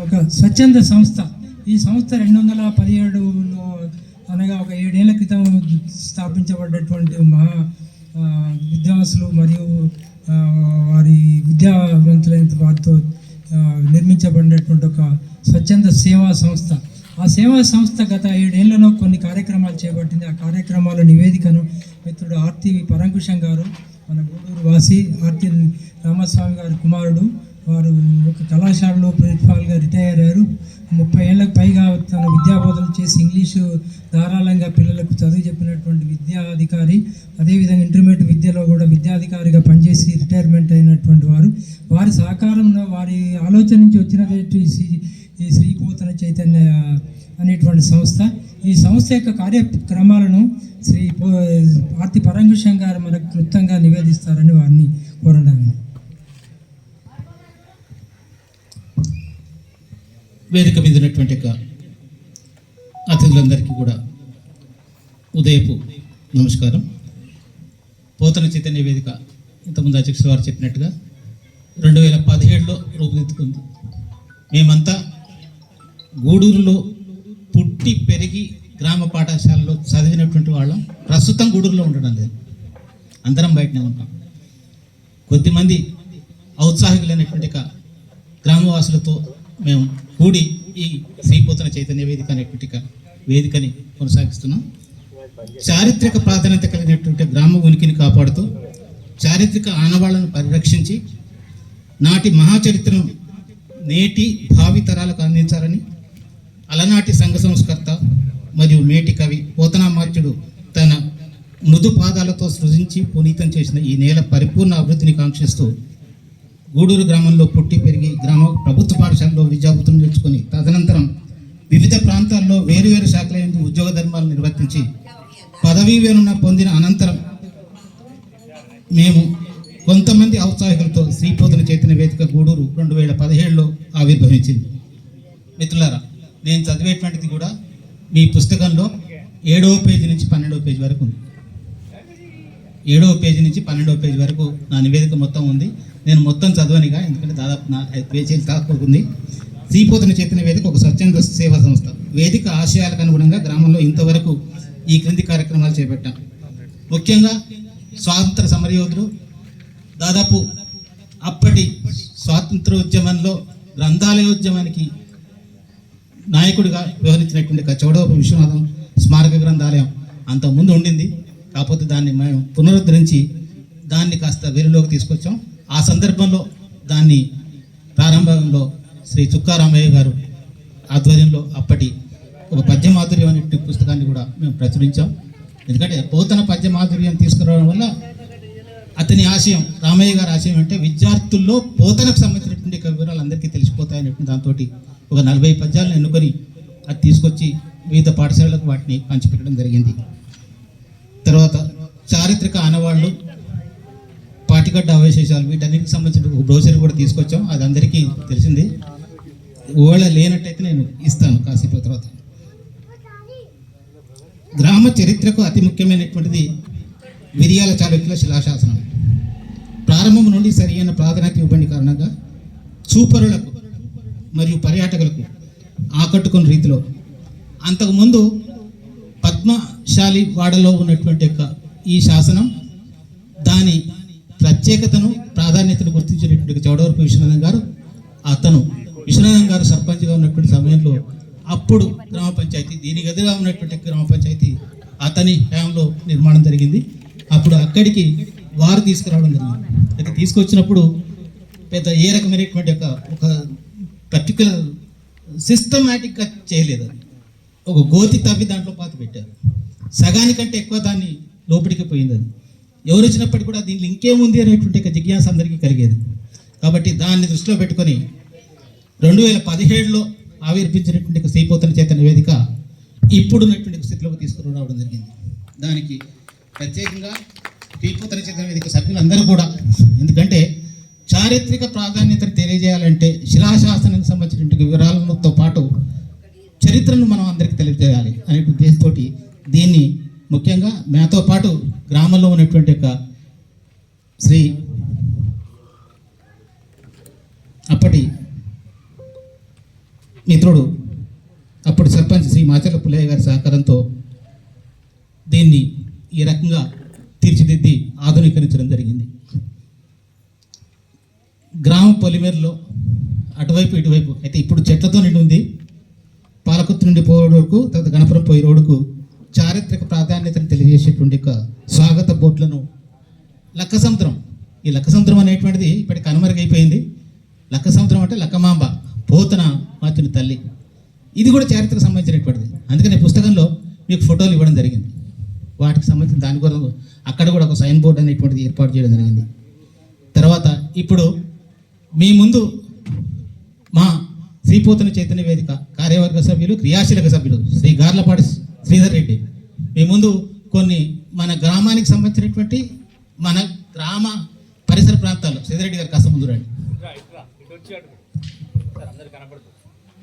ఒక స్వచ్ఛంద సంస్థ. ఈ సంస్థ రెండు వందల పదిహేడులో అనగా ఒక ఏడేళ్ళ క్రితం స్థాపించబడ్డటువంటి మహా విద్వాంసులు మరియు వారి విద్యావంతులైన వారితో నిర్మించబడినటువంటి ఒక స్వచ్ఛంద సేవా సంస్థ. ఆ సేవా సంస్థ గత ఏడేళ్ళలో కొన్ని కార్యక్రమాలు చేపట్టింది. ఆ కార్యక్రమాల నివేదికను మిత్రుడు ఆర్తి పరంకుశం గారు మన గూడూరు వాసి ఆర్తి రామస్వామి గారి కుమారుడు వారు ఒక కళాశాలలో ప్రిన్సిపాల్గా రిటైర్ అయ్యారు ముప్పై ఏళ్ళకు పైగా తన విద్యాబోధన చేసి ఇంగ్లీషు ధారాళంగా పిల్లలకు చదువు చెప్పినటువంటి విద్యాధికారి అదేవిధంగా ఇంటర్మీడియట్ విద్యలో కూడా విద్యాధికారిగా పనిచేసి రిటైర్మెంట్ అయినటువంటి వారు. వారి సహకారంలో వారి ఆలోచన నుంచి వచ్చినటువంటి ఈ శ్రీ- ఈ శ్రీపోతన చైతన్య అనేటువంటి సంస్థ. ఈ సంస్థ యొక్క కార్యక్రమాలను శ్రీ పో- ఆర్తి పరంగుషం గారు మనకు క్లుప్తంగా నివేదిస్తారని వారిని కోరడానికి. వేదిక మీద ఉన్నటువంటి యొక్క అతిథులందరికీ కూడా ఉదయపు నమస్కారం. పోతన చైతన్య వేదిక ఇంతకుముందు అధ్యక్షుల వారు చెప్పినట్టుగా రెండు వేల పదిహేడులో రూపుదిద్దుకుంది. మేమంతా గూడూరులో పుట్టి పెరిగి గ్రామ పాఠశాలలో చదివినటువంటి వాళ్ళం. ప్రస్తుతం గూడూరులో ఉండడం లేదు. అందరం బయటనే ఉంటాం. కొద్దిమంది ఔత్సాహికులైనటువంటి గ్రామవాసులతో మేము కూడి ఈ శ్రీపోతన చైతన్య వేదిక అనేటువంటి పుట్టిక వేదికని కొనసాగిస్తున్నాం. చారిత్రక ప్రాధాన్యత కలిగినటువంటి గ్రామ ఉనికిని కాపాడుతూ చారిత్రక ఆనవాళ్ళను పరిరక్షించి నాటి మహాచరిత్రను నేటి భావితరాలకు అందించాలని అలనాటి సంఘ సంస్కర్త మరియు మేటి కవి పోతనామాత్యుడు తన మృదు పాదాలతో సృజించి పునీతం చేసిన ఈ నేల పరిపూర్ణ అభివృద్ధిని కాంక్షిస్తూ గూడూరు గ్రామంలో పుట్టి పెరిగి గ్రామ ప్రభుత్వ పాఠశాలలో విద్యాబుద్ధులు నేర్చుకొని తదనంతరం వివిధ ప్రాంతాల్లో వేరువేరు శాఖల ఉద్యోగ ధర్మాలు నిర్వర్తించి పదవీ విరమణ పొందిన అనంతరం మేము కొంతమంది ఔత్సాహికులతో శ్రీపోతన చైతన్య వేదిక గూడూరు రెండు వేల పదిహేడులో ఆవిర్భవించింది. మిత్రులారా నేను చదివేటువంటిది కూడా మీ పుస్తకంలో ఏడవ పేజీ నుంచి పన్నెండవ పేజీ వరకు ఉంది. ఏడవ పేజీ నుంచి పన్నెండవ పేజీ వరకు నా నివేదిక మొత్తం ఉంది. నేను మొత్తం చదవనిగా ఎందుకంటే దాదాపు నా పేజీలు తాకుంది శ్రీపోతుని చేతిన వేదిక ఒక స్వచ్ఛంద సేవా సంస్థ. వేదిక ఆశయాలకు అనుగుణంగా గ్రామంలో ఇంతవరకు ఈ క్రింది కార్యక్రమాలు చేపట్టాం. ముఖ్యంగా స్వాతంత్ర సమరయోధులు దాదాపు అప్పటి స్వాతంత్రోద్యమంలో గ్రంథాలయోద్యమానికి నాయకుడిగా వ్యవహరించినటువంటి ఒక విశ్వనాథం స్మారక గ్రంథాలయం అంత ముందు ఉండింది. కాకపోతే దాన్ని మేము పునరుద్ధరించి దాన్ని కాస్త వెలులోకి తీసుకొచ్చాం. ఆ సందర్భంలో దాన్ని ప్రారంభంలో శ్రీ చుక్కారామయ్య గారు ఆధ్వర్యంలో అప్పటి ఒక పద్యమాధుర్యం అనే పుస్తకాన్ని కూడా మేము ప్రచురించాం. ఎందుకంటే పోతన పద్యమాధుర్యం తీసుకురావడం వల్ల అతని ఆశయం రామయ్య గారి ఆశయం అంటే విద్యార్థుల్లో పోతనకు సంబంధించినటువంటి వివరాలు అందరికీ తెలిసిపోతాయనేటువంటి దాంతో ఒక నలభై పద్యాలను ఎన్నుకొని అది తీసుకొచ్చి వివిధ పాఠశాలలకు వాటిని పంచిపెట్టడం జరిగింది. తర్వాత చారిత్రక ఆనవాళ్ళు పాటికట్ట అవశేషాలు వీటన్నిటికి సంబంధించిన ఒక బ్రోచర్ కూడా తీసుకొచ్చాం. అది అందరికీ తెలిసింది. ఒకవేళ లేనట్టయితే నేను ఇస్తాను కాసేపు తర్వాత. గ్రామ చరిత్రకు అతి ముఖ్యమైనటువంటిది విరియాల చాళుక్యుల శిలాశాసనం. ప్రారంభం నుండి సరి అయిన ప్రాధాన్యత ఇవ్వండి కారణంగా చూపరులకు మరియు పర్యాటకులకు ఆకట్టుకున్న రీతిలో అంతకుముందు పద్మశాలి వాడలో ఉన్నటువంటి యొక్క ఈ శాసనం దాని ప్రత్యేకతను ప్రాధాన్యతను గుర్తించినటువంటి చౌడవరపు విశ్వనాథం గారు అతను విశ్వనాథం గారు సర్పంచ్గా ఉన్నటువంటి సమయంలో అప్పుడు గ్రామ పంచాయతీ దీనికి ఎదురుగా ఉన్నటువంటి గ్రామ పంచాయతీ అతని హయాంలో నిర్మాణం జరిగింది. అప్పుడు అక్కడికి వారు తీసుకురావడం జరిగింది. అయితే తీసుకొచ్చినప్పుడు పెద్ద ఏ రకమైనటువంటి ఒక ఒక పర్టికులర్ సిస్టమేటిక్గా చేయలేదు అది. ఒక గోతి తవ్వి దాంట్లో పాతి పెట్టారు. సగానికంటే ఎక్కువ దాన్ని లోపలికి పోయింది అది. ఎవరు వచ్చినప్పటికీ కూడా దీంట్లో ఇంకేముంది అనేటువంటి ఒక జిజ్ఞాస అందరికీ కలిగేది. కాబట్టి దాన్ని దృష్టిలో పెట్టుకొని రెండు వేల పదిహేడులో ఆవిర్భించినటువంటి ఒక శ్రీపోతన చైతన్య వేదిక ఇప్పుడున్నటువంటి స్థితిలోకి తీసుకుని రావడం జరిగింది. దానికి ప్రత్యేకంగా శ్రీపోతన చేత వేదిక సభ్యులందరూ కూడా ఎందుకంటే చారిత్రక ప్రాధాన్యతను తెలియజేయాలంటే శిలాశాసనానికి సంబంధించినటువంటి వివరాలతో పాటు చరిత్రను మనం అందరికీ తెలియజేయాలి అనే ఉద్దేశంతో దీన్ని ముఖ్యంగా మాతో పాటు గ్రామంలో ఉన్నటువంటి యొక్క శ్రీ అప్పటి మిత్రుడు అప్పుడు సర్పంచ్ శ్రీ మాచర్ల పుల్లయ్య గారి సహకారంతో దీన్ని ఈ రకంగా తీర్చిదిద్ది ఆధునీకరించడం జరిగింది. గ్రామ పొలిమేరలో అటువైపు ఇటువైపు అయితే ఇప్పుడు చెట్లతో నిండి ఉంది. పాలకొత్తు నుండి పోయే వరకు తర్వాత గణపురం పోయే రోడ్డుకు చారిత్రక ప్రాధాన్యతను తెలియజేసేటువంటి ఒక స్వాగత బోట్లను లక్క సముద్రం ఈ లక్క సముద్రం అనేటువంటిది ఇప్పటికి కనుమరుగైపోయింది లక్క సముద్రం అంటే లక్కమాంబ పోతన మాతిని తల్లి. ఇది కూడా చారిత్రక సంబంధించినటువంటిది. అందుకని పుస్తకంలో మీకు ఫోటోలు ఇవ్వడం జరిగింది. వాటికి సంబంధించిన దాని కూడా అక్కడ కూడా ఒక సైన్ బోర్డు అనేటువంటిది ఏర్పాటు చేయడం జరిగింది. తర్వాత ఇప్పుడు మీ ముందు మా శ్రీపోతన చైతన్య వేదిక కార్యవర్గ సభ్యులు క్రియాశీలక సభ్యులు శ్రీ గార్లపాటి శ్రీధర్ రెడ్డి. మీ ముందు కొన్ని మన గ్రామానికి సంబంధించినటువంటి మన గ్రామ పరిసర ప్రాంతాలు. శ్రీధర్ రెడ్డి గారు కాస్త ముందు రండి.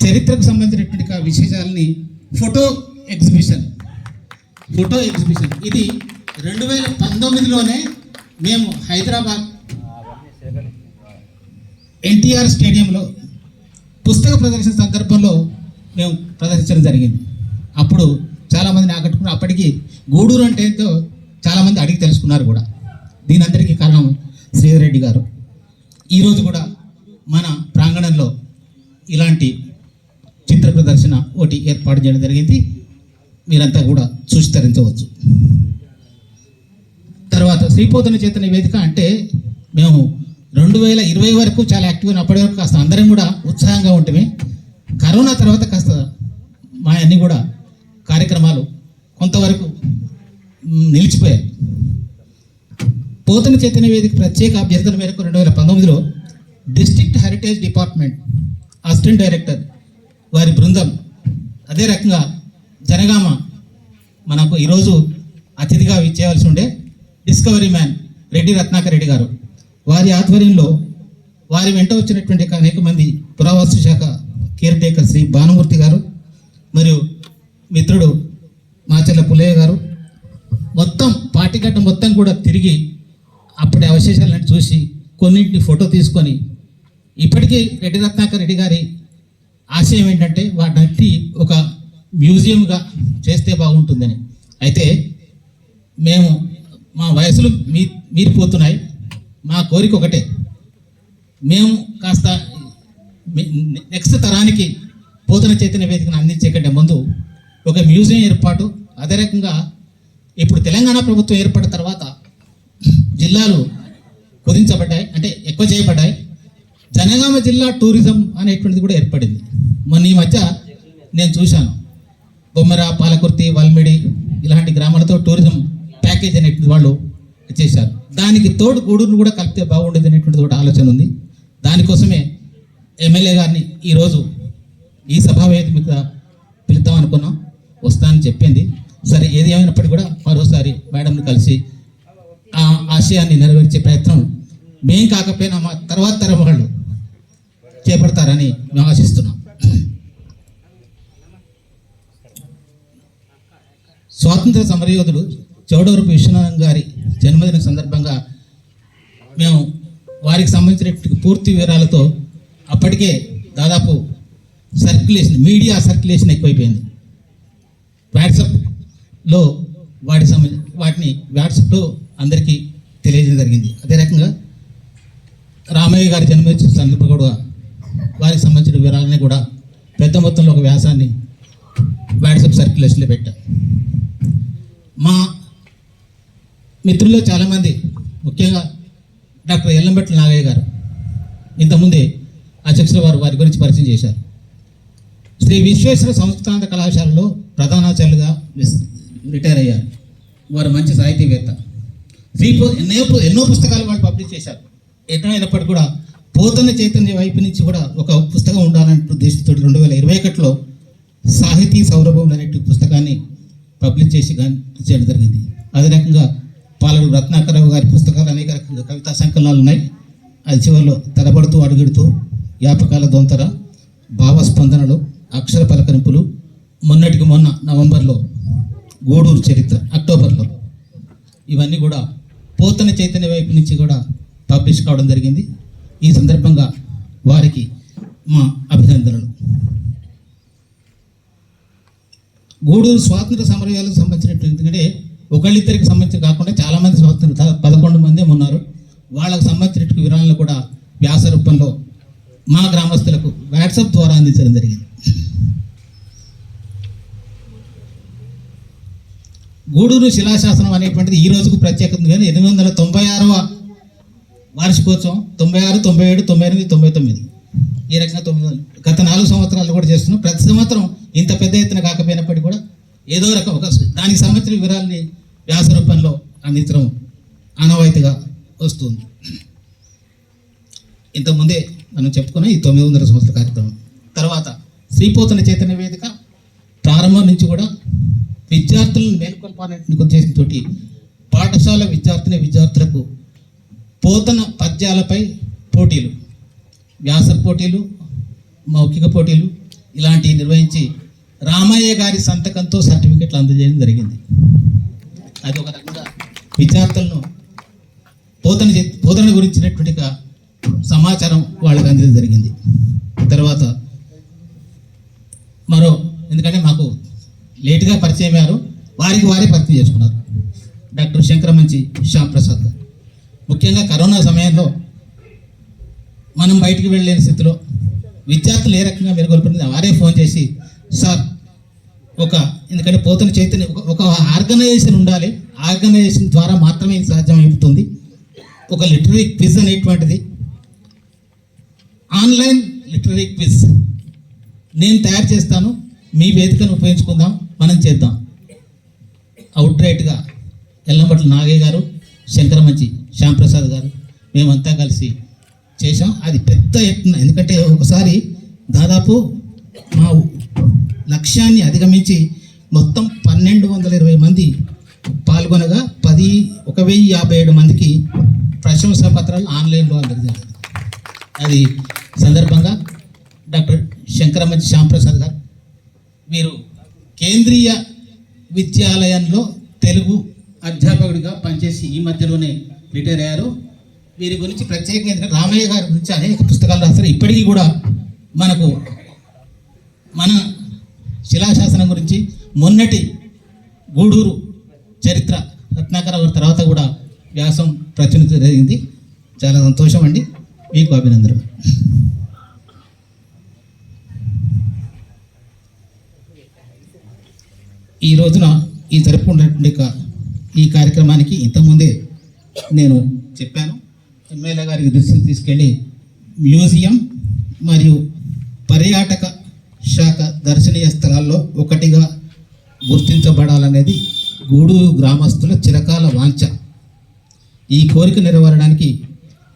చరిత్రకు సంబంధించినటువంటి విశేషాలని ఫోటో ఎగ్జిబిషన్. Photo exhibition. ఇది రెండు వేల పంతొమ్మిదిలోనే మేము హైదరాబాద్ ఎన్టీఆర్ స్టేడియంలో పుస్తక ప్రదర్శన సందర్భంలో మేము ప్రదర్శించడం జరిగింది. అప్పుడు చాలామందిని ఆకట్టుకున్నారు. అప్పటికి గూడూరు అంటే ఏంటో చాలామంది అడిగి తెలుసుకున్నారు కూడా. దీని అందరికీ కారణం శ్రీధర్ రెడ్డి గారు ఈరోజు కూడా మన ప్రాంగణంలో ఇలాంటి చిత్ర ప్రదర్శన ఒకటి ఏర్పాటు చేయడం జరిగింది. మీరంతా కూడా చూసి తరించవచ్చు. తర్వాత శ్రీపోతన చేతన వేదిక అంటే మేము రెండు వేల ఇరవై వరకు చాలా యాక్టివ్గా అప్పటి వరకు కాస్త అందరం కూడా ఉత్సాహంగా ఉంటమే. కరోనా తర్వాత కాస్త మా అన్ని కూడా కార్యక్రమాలు కొంతవరకు నిలిచిపోయాయి. పోతన చైతన్య వేదిక ప్రత్యేక అభ్యర్థన మేరకు రెండు వేల పంతొమ్మిదిలో district heritage department assistant director వారి బృందం అదే రకంగా జనగామ మనకు ఈరోజు అతిథిగా చేయవలసి ఉండే డిస్కవరీ మ్యాన్ రెడ్డి రత్నాకర్ రెడ్డి గారు. వారి ఆధ్వర్యంలో వారి వెంట వచ్చినటువంటి అనేక మంది పురావస్తు శాఖ కేర్ టేకర్ శ్రీ భానుమూర్తి గారు మరియు మిత్రుడు మాచర్ల పుల్లయ్య గారు మొత్తం పాటిగట్ట మొత్తం కూడా తిరిగి అప్పటి అవశేషాలను చూసి కొన్నింటిని ఫోటో తీసుకొని ఇప్పటికీ రెడ్డి రత్నాకర్ రెడ్డి గారి ఆశయం ఏంటంటే వాటిని ఒక మ్యూజియంగా చేస్తే బాగుంటుందని. అయితే మేము మా వయసులు మీ మీరిపోతున్నాయి. మా కోరిక ఒకటే. మేము కాస్త నెక్స్ట్ తరానికి పోతన చైతన్య వేదికను అందించే కంటే ముందు ఒక మ్యూజియం ఏర్పాటు అదే రకంగా ఇప్పుడు తెలంగాణ ప్రభుత్వం ఏర్పడిన తర్వాత జిల్లాలు కుదించబడ్డాయి అంటే ఎక్కువ చేయబడ్డాయి. జనగామ జిల్లా టూరిజం అనేటువంటిది కూడా ఏర్పడింది. మొన్న ఈ మధ్య నేను చూశాను. బొమ్మర పాలకుర్తి వల్మిడి ఇలాంటి గ్రామాలతో టూరిజం ప్యాకేజ్ అనేటువంటి వాళ్ళు చేశారు. దానికి తోడు గూడూరును కూడా కలిపితే బాగుండేది అనేటువంటిది కూడా ఆలోచన ఉంది. దానికోసమే ఎమ్మెల్యే గారిని ఈరోజు ఈ సభా వేదిక మీద పిలుద్దాం అనుకున్నాం. వస్తానని చెప్పింది. సరే ఏది ఏమైనప్పటికీ కూడా మరోసారి మేడంని కలిసి ఆ ఆశయాన్ని నెరవేర్చే ప్రయత్నం మేం కాకపోయినా మా తర్వాత తరం వాళ్ళు చేపడతారని మేము ఆశిస్తున్నాం. స్వాతంత్ర సమరయోధుడు చౌడవరపు విశ్వనాథం గారి జన్మదిన సందర్భంగా మేము వారికి సంబంధించిన పూర్తి వివరాలతో అప్పటికే దాదాపు సర్క్యులేషన్ మీడియా సర్క్యులేషన్ ఎక్కువైపోయింది. వాట్సాప్లో వాటి సంబంధ వాటిని వాట్సాప్లో అందరికీ తెలియజేయడం జరిగింది. అదే రకంగా రామయ్య గారి జన్మదిన సందర్భంగా కూడా వారికి సంబంధించిన వివరాలని కూడా పెద్ద మొత్తంలో ఒక వ్యాసాన్ని వాట్సాప్ సర్క్యులేషన్లో పెట్టాం. మా మిత్రుల్లో చాలామంది ముఖ్యంగా డాక్టర్ ఎల్లంబెట్ల నాగయ్య గారు ఇంతకుముందే అధ్యక్షుల వారు వారి గురించి పరిచయం చేశారు. శ్రీ విశ్వేశ్వర సంస్కృతాంత కళాశాలలో ప్రధానాచార్యులుగా రిటైర్ అయ్యారు. వారు మంచి సాహితీవేత్త. శ్రీ పో ఎన్నో ఎన్నో పుస్తకాలు వాళ్ళు పబ్లిష్ చేశారు. ఎన్నో అయినప్పటికీ కూడా పోతన చైతన్య వైపు నుంచి కూడా ఒక పుస్తకం ఉండాలనే ఉద్దేశంతో రెండు వేల ఇరవై ఒకటిలో సాహితీ సౌరభం అనే పుస్తకాన్ని పబ్లిష్ చేసి చేయడం జరిగింది. అదే రకంగా పాలడు రత్నాకరరావు గారి పుస్తకాలు అనేక రకాల కవితా సంకలనాలు ఉన్నాయి. అది చివరిలో తడబడుతూ అడుగెడుతూ జ్ఞాపకాల దొంతర భావస్పందనలు అక్షర పలకరింపులు మొన్నటికి మొన్న నవంబర్లో గూడూరు చరిత్ర అక్టోబర్లో. ఇవన్నీ కూడా పోతన చైతన్య వైపు నుంచి కూడా పబ్లిష్ కావడం జరిగింది. ఈ సందర్భంగా వారికి మా అభినందనలు. గూడూరు స్వాతంత్ర సమరయాలకు సంబంధించినటువంటి ఎందుకంటే ఒకళ్ళిద్దరికి సంబంధించి కాకుండా చాలామంది స్వాతంత్ర పదకొండు మంది ఉన్నారు. వాళ్ళకు సంబంధించినటువంటి వివరాలను కూడా వ్యాస రూపంలో మా గ్రామస్తులకు వాట్సాప్ ద్వారా అందించడం జరిగింది. గూడూరు శిలాశాసనం అనేటువంటిది ఈ రోజుకు ప్రత్యేకత కానీ ఎనిమిది వందల తొంభై ఆరవ వార్షికోత్సవం తొంభై ఆరు తొంభై ఏడు తొంభై ఎనిమిది తొంభై తొమ్మిది. ఈ రకంగా తొమ్మిది గత నాలుగు సంవత్సరాలు కూడా చేస్తున్నాం. ప్రతి సంవత్సరం ఇంత పెద్ద ఎత్తున కాకపోయినప్పటికీ కూడా ఏదో రకం ఒక దానికి సంబంధించిన వివరాల్ని వ్యాస రూపంలో అందించడం ఆనవాయితీగా వస్తుంది. ఇంతకుముందే మనం చెప్పుకున్న ఈ తొమ్మిది వందల సంవత్సరాల కార్యక్రమం. తర్వాత శ్రీపోతన చైతన్య వేదిక ప్రారంభం నుంచి కూడా విద్యార్థులను మేల్కొల్పాలనే ఉద్దేశంతో పాఠశాల విద్యార్థిని విద్యార్థులకు పోతన పద్యాలపై పోటీలు వ్యాస పోటీలు మౌఖిక పోటీలు ఇలాంటివి నిర్వహించి రామయ్య గారి సంతకంతో సర్టిఫికెట్లు అందజేయడం జరిగింది. అది ఒక రకంగా విద్యార్థులను పోతన పోతన గురించినటువంటి ఒక సమాచారం వాళ్ళకి అందడం జరిగింది తర్వాత మరో ఎందుకంటే మాకు లేటుగా పరిచయం అయ్యారు వారికి వారే పరిచయం చేసుకున్నారు. డాక్టర్ శంకరమంచి శ్యామ్ ప్రసాద్ గారు. ముఖ్యంగా కరోనా సమయంలో మనం బయటికి వెళ్ళలేని స్థితిలో విద్యార్థులు ఏ రకంగా మెరుగుపడుతుంది వారే ఫోన్ చేసి సార్ ఒక ఎందుకంటే పోతున్న చైతన్య ఒక- ఆర్గనైజేషన్ ఉండాలి. ఆర్గనైజేషన్ ద్వారా మాత్రమే ఇది సాధ్యమవుతుంది. ఒక లిటరీ క్విజ్ అనేటువంటిది. Online literary quiz. నేను తయారు చేస్తాను. మీ వేదికను ఉపయోగించుకుందాం. మనం చేద్దాం. అవుట్ రైట్గా ఎల్లంబట్ల నాగయ్య గారు శంకరమంచి శ్యాంప్రసాద్ గారు మేమంతా కలిసి చేశాం. అది పెద్ద ఎత్తున ఎందుకంటే ఒకసారి దాదాపు మా లక్ష్యాన్ని అధిగమించి మొత్తం పన్నెండు వందల ఇరవై మంది పాల్గొనగా పది ఒక వెయ్యి యాభై ఏడు మందికి ప్రశంసా పత్రాలు ఆన్లైన్లో అందజేయాలి అది సందర్భంగా డాక్టర్ శంకరమంచి శ్యాంప్రసాద్ గారు మీరు కేంద్రీయ విద్యాలయంలో తెలుగు అధ్యాపకుడిగా పనిచేసి ఈ మధ్యలోనే రిటైర్ అయ్యారు. వీరి గురించి ప్రత్యేకంగా రామయ్య గారి గురించి అనేక పుస్తకాలు రాస్తారు ఇప్పటికీ కూడా మనకు మన శిలాశాసనం గురించి మొన్నటి గూడూరు చరిత్ర రత్నాకర తర్వాత కూడా వ్యాసం ప్రచురించడం జరిగింది. చాలా సంతోషం అండి. మీకు అభినందనలు. ఈ రోజున ఈ జరుపుకున్నటువంటి ఈ కార్యక్రమానికి ఇంతకుముందే నేను చెప్పాను. ఎమ్మెల్యే గారికి దృష్టిని తీసుకెళ్ళి మ్యూజియం మరియు పర్యాటక శాఖ దర్శనీయ స్థలాల్లో ఒకటిగా గుర్తించబడాలనేది గూడూరు గ్రామస్తుల చిరకాల వాంఛ. ఈ కోరిక నెరవేరడానికి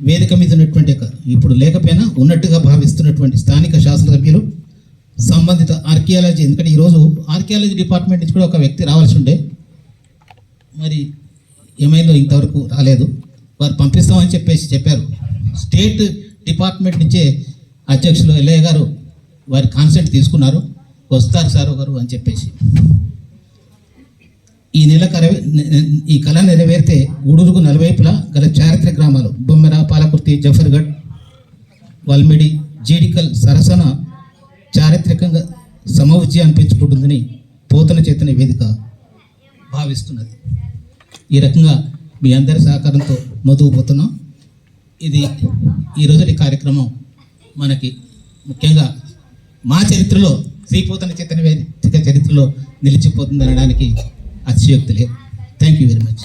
వేదిక మీద ఉన్నటువంటి ఇప్పుడు లేకపోయినా ఉన్నట్టుగా భావిస్తున్నటువంటి స్థానిక శాసనసభ్యులు సంబంధిత ఆర్కియాలజీ. ఎందుకంటే ఈరోజు ఆర్కియాలజీ డిపార్ట్మెంట్ నుంచి కూడా ఒక వ్యక్తి రావాల్సి ఉండే. మరి ఏమైందో ఇంతవరకు రాలేదు. వారు పంపిస్తామని చెప్పేసి చెప్పారు. స్టేట్ డిపార్ట్మెంట్ నుంచే అధ్యక్షులు ఎల్లయ్య గారు వారి కాన్సెంట్ తీసుకున్నారు. వస్తారు సార్ గారు అని చెప్పేసి. ఈ నెల కరవే ఈ కళ నెరవేరితే గూడూరుకు నలువైపులా గల చారిత్రక గ్రామాలు బొమ్మెర పాలకుర్తి జఫర్గఢ్ వల్మిడి జీడికల్ సరసన చారిత్రకంగా సమవుజ్యాన్ని పెంచుకుంటుందని పోతన చేతన వేదిక భావిస్తున్నది. ఈ రకంగా మీ అందరి సహకారంతో మొదలు పోతున్నాం. ఇది ఈ కార్యక్రమం మనకి ముఖ్యంగా మా చరిత్రలో శ్రీపోతన చేతన వేదిక చరిత్రలో నిలిచిపోతుంది అనడానికి అతిశయోక్తి లేదు. Thank you very much